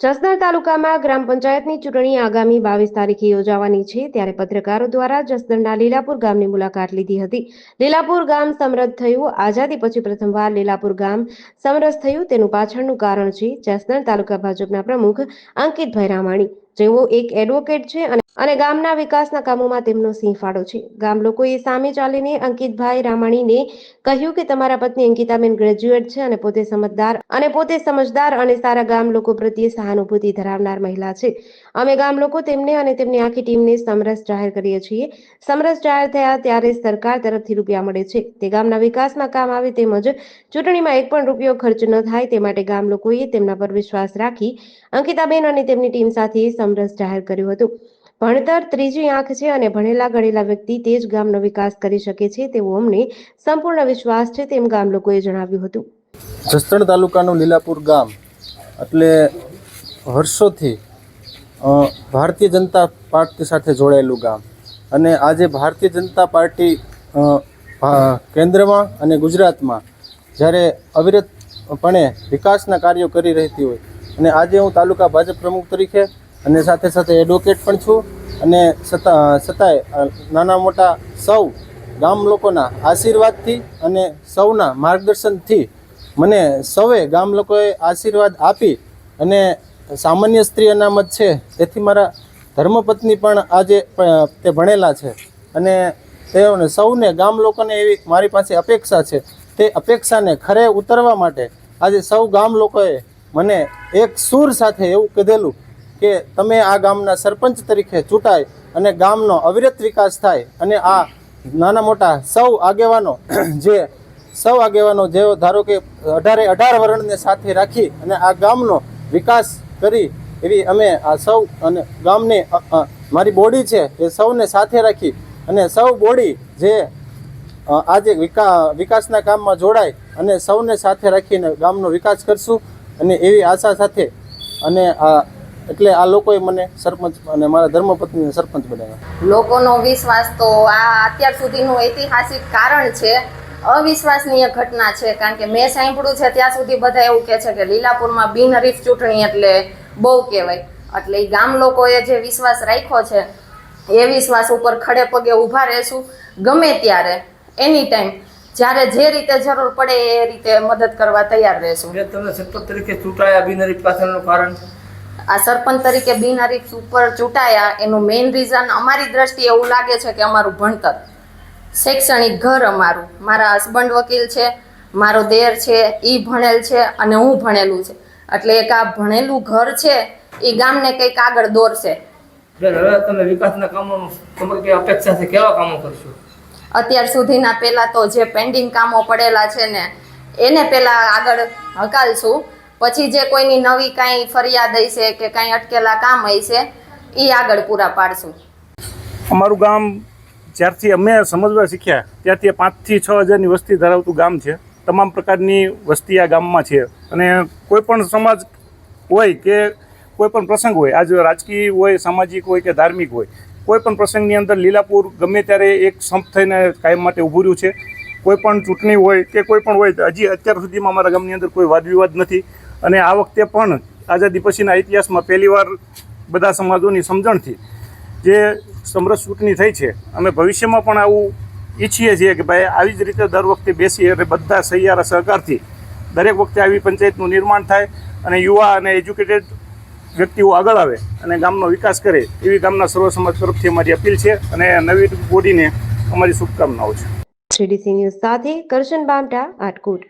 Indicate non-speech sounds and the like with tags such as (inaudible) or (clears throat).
જસદણ તાલુકામાં ગ્રામ પંચાયતની ચૂંટણી આગામી બાવીસ તારીખે યોજાવાની છે. ત્યારે પત્રકારો દ્વારા જસદણના લીલાપુર ગામની મુલાકાત લીધી હતી. લીલાપુર ગામ સમરસ થયું. આઝાદી પછી પ્રથમવાર લીલાપુર ગામ સમરસ થયું. તેનું પાછળનું કારણ છે જસદણ તાલુકા ભાજપના પ્રમુખ અંકિતભાઈ રામાણી. જેઓ એક એડવોકેટ છે અને ગામના વિકાસના કામોમાં તેમનો સિંહ ફાળો છે. ગામ લોકોએ સામે ચાલીને અંકિતભાઈ રામાણીને કહ્યું કે તમારા પત્ની અંકિતાબેન ગ્રેજ્યુએટ છે અને પોતે સમજદાર અને પોતે સમજદાર અને સારા ગામ લોકો પ્રત્યે સહાનુભૂતિ ધરાવનાર મહિલા છે. અમે ગામ લોકો તેમને અને તેમની આખી ટીમને સમરસ જાહેર કરીએ છીએ. સમરસ જાહેર થયા ત્યારે સરકાર તરફથી રૂપિયા મળે છે. તે ગામના વિકાસમાં કામ આવે તેમજ ચૂંટણીમાં એક પણ રૂપિયો ખર્ચ ન થાય તે માટે ગામ લોકોએ તેમના પર વિશ્વાસ રાખી અંકિતાબેન અને તેમની ટીમ સાથે સમરસ જાહેર કર્યું હતું. ભણતર ત્રીજી આંખ છે અને ભણેલા ગણેલા વ્યક્તિ તે જ ગામનો વિકાસ કરી શકે છે તેવો અમને સંપૂર્ણ વિશ્વાસ છે તેમ ગામ લોકોએ જણાવ્યું હતું. જસદણ તાલુકાનું લીલાપુર ગામ એટલે વર્ષોથી ભારતીય જનતા પાર્ટી સાથે જોડાયેલું ગામ. અને આજે ભારતીય જનતા પાર્ટી કેન્દ્રમાં અને ગુજરાતમાં જ્યારે અવિરતપણે વિકાસના કાર્યો કરી રહેતી હોય અને આજે હું તાલુકા ભાજપ પ્રમુખ તરીકે અને સાથે સાથે એડવોકેટ પણ છું. અને છતાં છતાંય નાના મોટા સૌ ગામ લોકોના આશીર્વાદથી અને સૌના માર્ગદર્શનથી મને સૌએ ગામ લોકોએ આશીર્વાદ આપી અને સામાન્ય સ્ત્રી અનામત છે તેથી મારા ધર્મપત્ની પણ આજે તે ભણેલા છે. અને તેઓને સૌને ગામ લોકોને એવી મારી પાસે અપેક્ષા છે. તે અપેક્ષાને ખરે ઉતરવા માટે આજે સૌ ગામ લોકોએ મને એક સૂર સાથે એવું કીધેલું કે તમે આ ગામના સરપંચ તરીકે ચૂંટાય અને ગામનો અવિરત વિકાસ થાય અને આ નાના મોટા સૌ આગેવાનો (clears throat) જે સૌ આગેવાનો જેઓ ધારો કે અઢારે અઢાર વર્ણને સાથે રાખી અને આ ગામનો વિકાસ કરી એવી અમે આ સૌ અને ગામની મારી બોડી છે એ સૌને સાથે રાખી અને સૌ બોડી જે આજે વિકા, વિકાસના કામમાં જોડાય અને સૌને સાથે રાખીને ગામનો વિકાસ કરશું અને એવી આશા સાથે અને આ એટલે આ લોકોએ મને સરપંચ અને મારા ધર્મપત્નીને સરપંચ બનાવ્યા. લોકોનો વિશ્વાસ તો આ અત્યાર સુધીનું ઐતિહાસિક કારણ છે. અવિશ્વસનીય ઘટના છે કારણ કે મેં સાંભળ્યું છે ત્યાં સુધી બધા એવું કહે છે કે લીલાપુરમાં બિનહરીફ ચૂંટણી એટલે બહુ કહેવાય. એટલે ગામ લોકોએ જે વિશ્વાસ રાખ્યો છે એ વિશ્વાસ ઉપર ખડે પગે ઊભા રહેશું ગમે ત્યારે એની ટાઈમ જ્યારે જે રીતે જરૂર પડે એ રીતે મદદ કરવા તૈયાર રહેશું. તમે સરપંચ તરીકે ચૂંટાયા બિનહરીફ પાછળનું કારણ? આ સરપંચ તરીકે બિનહરીફ ઉપર ચૂંટાયા એનું મેઇન રીઝન અમારી દ્રષ્ટિએ એવું લાગે છે કે અમારું ભણતર શૈક્ષણિક ઘર અમારું. મારા હસબન્ડ વકીલ છે મારો દેર છે એ ભણેલ છે અને હું ભણેલું છે. એટલે એક આ ભણેલું ઘર છે એ ગામને કંઈક આગળ દોરશે. તમે વિકાસના કામો તમારી અપેક્ષા છે? કેવા કામો કરશો? અત્યાર સુધીના પહેલાં તો જે પેન્ડિંગ કામો પડેલા છે ને એને પહેલાં આગળ હકાલશું. પછી જે કોઈની નવી કાંઈ ફરિયાદ હશે કે કાંઈ અટકેલા કામ હશે એ આગળ પૂરા પાડશું. અમારું ગામ જ્યારથી અમે સમજવા શીખ્યા ત્યારથી પાંચથી છ હજારની વસ્તી ધરાવતું ગામ છે. તમામ પ્રકારની વસ્તી આ ગામમાં છે. અને કોઈ પણ સમાજ હોય કે કોઈ પણ પ્રસંગ હોય, આજ રાજકીય હોય, સામાજિક હોય કે ધાર્મિક હોય, કોઈ પણ પ્રસંગની અંદર લીલાપુર ગમે ત્યારે એક સંપ થઈને કાયમ માટે ઊભું રહ્યું છે. કોઈ પણ ચૂંટણી હોય કે કોઈ પણ હોય, હજી અત્યાર સુધીમાં અમારા ગામની અંદર કોઈ વાદવિવાદ નથી. અને આ વખતે પણ આઝાદી પછીના ઇતિહાસમાં પહેલીવાર બધા સમાજોની સમજણથી જે સમરસ ચૂંટણી થઈ છે, અમે ભવિષ્યમાં પણ આવું ઈચ્છીએ છીએ કે ભાઈ આવી જ રીતે દર વખતે બેસીએ અને બધા સહિયારા સહકારથી દરેક વખતે આવી પંચાયતનું નિર્માણ થાય અને યુવા અને એજ્યુકેટેડ વ્યક્તિઓ આગળ આવે અને ગામનો વિકાસ કરે, એવી ગામના સર્વ સમાજ તરફથી અમારી અપીલ છે અને નવી બોડીને અમારી શુભકામનાઓ છે. સાથે કરશન બામટા આટકોટ.